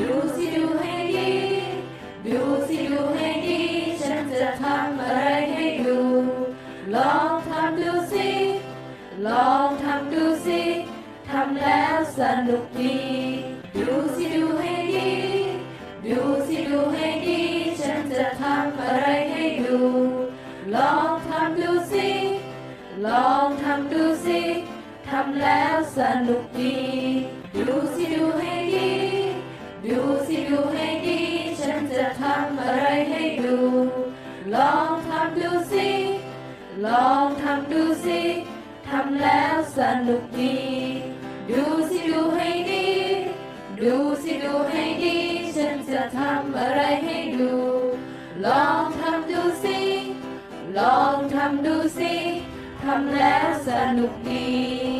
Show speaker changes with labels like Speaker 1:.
Speaker 1: ดูสิดูให้ดี ดูสิดูให้ดี ฉันจะทำอะไรให้ดู ลองทำดูสิ ลองทำดูสิ ทำแล้วสนุกดี ดูสิดูให้ดี ดูสิดูให้ดี ฉันจะทำอะไรให้ดู ลองทำดูสิ ลองทำดูสิ ทำแล้วสนุกดี ลองทำดูสิ ลองทำดูสิ ทำแล้วสนุกดี ดูสิดูให้ดี ดูสิดูให้ดี ฉันจะทำอะไรให้ดู ลองทำดูสิ ลองทำดูสิ ทำแล้วสนุกดี